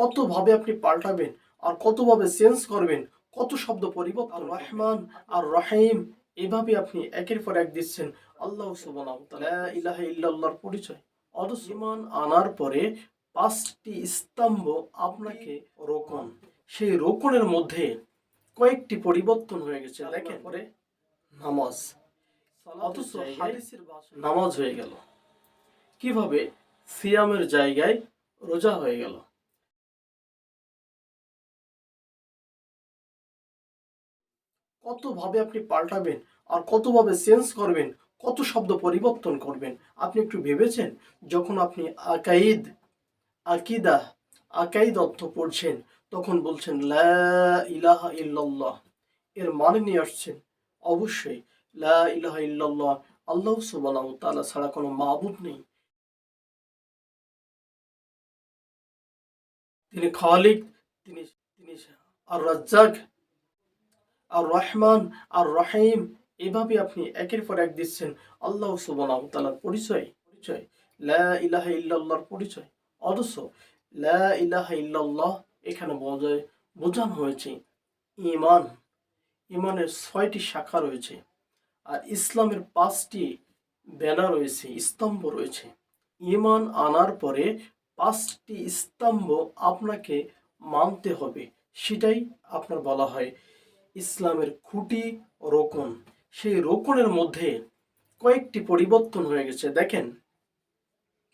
কতভাবে আপনি পাল্টাবেন আর কতভাবে চেঞ্জ করবেন কত শব্দ পরিবর্তন। রহমান আর রহিম এভাবে আপনি একের পর এক দিচ্ছেন। আল্লাহ ইলাহা ইল্লাল্লাহর পরিচয়। অথচ ঈমান আনার পরে পাঁচটি স্তম্ভ আপনাকে রোকন। সেই রোকনের মধ্যে কয়েকটি পরিবর্তন হয়ে গেছে দেখেন। পরে? নামাজ। অথচ হাদিসের নামাজ হয়ে গেল। কীভাবে? সিয়ামের জায়গায় রোজা হয়ে গেল। কতভাবে আপনি পাল্টাবেন আর কতভাবে চেঞ্জ করবেন, কত শব্দ পরিবর্তন করবেন, আপনি একটু ভেবেছেন? যখন আপনি আকাইদ, আকিদা, আকাইদ অর্থ পড়ছেন, তখন বলছেন, লা ইলাহা ইল্লাল্লাহ। এর মানে নিয়ে আসছেন, অবশ্যই। লা ইলাহা ইল্লাল্লাহ, আল্লাহ সুবহানাহু ছাড়া কোনো মাবুদ নেই। তিনি খালিক, তিনি তিনি আর রাজ্জাক। আর রহমান আর রহিম এভাবে আপনি একের পর এক দিচ্ছেন। আল্লাহ সুবহানাহু ওয়া তাআলার পরিচয় পরিচয়। লা ইলাহা ইল্লাল্লাহর পরিচয়। অথচ লা ইলাহা ইল্লাল্লাহ এখানে বোঝায়, বোঝানো হয়েছে ইমান ঈমানের ছয়টি শাখা রয়েছে। আর ইসলামের পাঁচটি ব্যানার রয়েছে, স্তম্ভ রয়েছে। ঈমান আনার পরে পাঁচটি স্তম্ভ আপনাকে মানতে হবে, সেটাই আপনার বলা হয় ইসলামের খুঁটি রোকন। সেই রোকনের মধ্যে কয়েকটি পরিবর্তন হয়ে গেছে। দেখেন,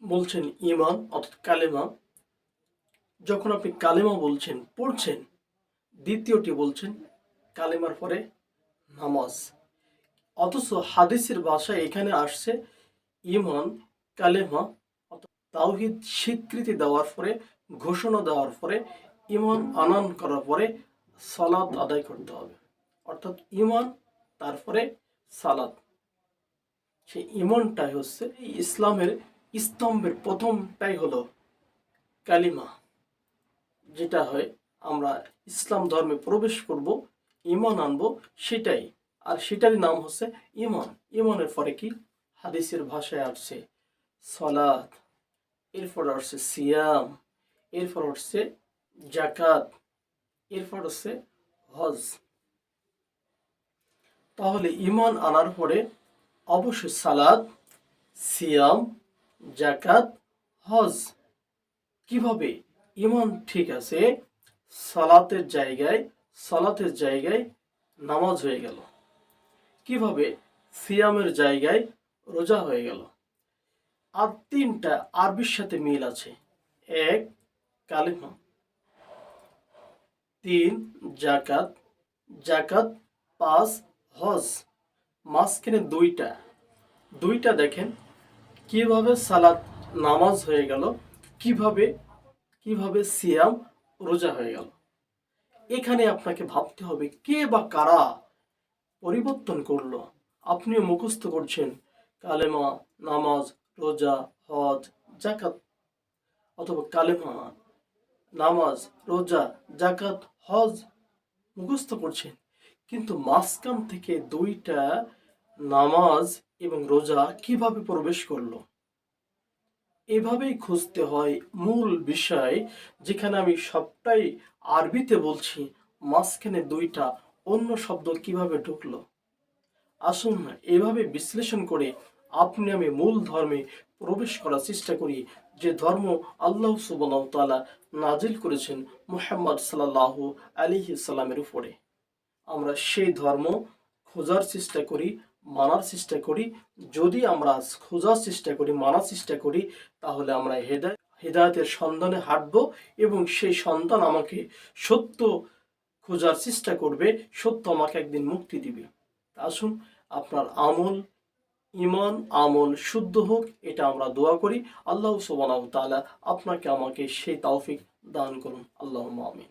বলছেন ইমান অর্থাৎ কালেমা। যখন আপনি কালেমা বলছেন, পড়ছেন, দ্বিতীয়টি বলছেন, কালেমার পরে নামাজ। অথচ হাদিসের ভাষায় এখানে আসছে ইমান, কালেমা তাওহিদ স্বীকৃতি দেওয়ার পরে, ঘোষণা দেওয়ার পরে, ইমান আনান করার পরে সালাদ আদায় করতে হবে। অর্থাৎ ইমান তারপরে সালাদ সেই ইমানটাই হচ্ছে এই ইসলামের স্তম্ভের প্রথমটাই হলো কালিমা, যেটা হয় আমরা ইসলাম ধর্মে প্রবেশ করব ইমান আনব, সেটাই। আর সেটারই নাম হচ্ছে ইমান ইমানের পরে কি? হাদিসের ভাষায় আসছে সলাদ এরপর আসছে সিয়াম, এরপর আসছে জাকাত এরপর হচ্ছে হজ। তাহলে ইমান আনার পরে অবশ্যই সালাদ সিয়াম জাকাত হজ। কীভাবে? ইমান ঠিক আছে, সালাতের জায়গায় সালাতের জায়গায় নামাজ হয়ে গেল। কীভাবে? সিয়ামের জায়গায় রোজা হয়ে গেল। আর তিনটা আরবির সাথে মিল আছে। এক, কালিমা। তিন, জাকাত। জাকাত, পাঁচ, হজ। মাঝখানে দুইটা। দুইটা দেখেন, কীভাবে সালাত নামাজ হয়ে গেল, কীভাবে কীভাবে সিয়াম রোজা হয়ে গেল। এখানে আপনাকে ভাবতে হবে, কে বা কারা পরিবর্তন করল? আপনিও মুখস্থ করছেন, কালেমা, নামাজ, রোজা, হজ, জাকাত। অথবা কালেমা, নামাজ, রোজা, জাকাত হজ মুখস্থ করছেন। কিন্তু মাঝখান থেকে দুইটা নামাজ এবং রোজা কীভাবে প্রবেশ করল? এভাবেই খুঁজতে হয় মূল বিষয় যেখানে আমি সবটাই আরবিতে বলছি, মাঝখানে দুইটা অন্য শব্দ কীভাবে ঢুকলো? আসুন এভাবে বিশ্লেষণ করে আপনি আমি মূল ধর্মে প্রবেশ করার চেষ্টা করি, যে ধর্ম আল্লাহ ওয়া নাজিল করেছেন মুহাম্মদ সাল্লাল্লাহু আলাইহি সাল্লামের উপরে। আমরা সেই ধর্ম খোঁজার চেষ্টা করি, মানার চেষ্টা করি। যদি আমরা খোঁজার চেষ্টা করি, মানার চেষ্টা করি, তাহলে আমরা হেদায় হেদায়তের সন্ধানে হাঁটব এবং সেই সন্তান আমাকে সত্য খোঁজার চেষ্টা করবে, সত্য আমাকে একদিন মুক্তি দিবে। আসুন, আপনার আমল ইমান আমল শুদ্ধ হোক, এটা আমরা দোয়া করি। আল্লাহ সুবানাহ তালা আপনাকে আমাকে সেই তাওফিক দান করুন। আল্লাহ আমিন।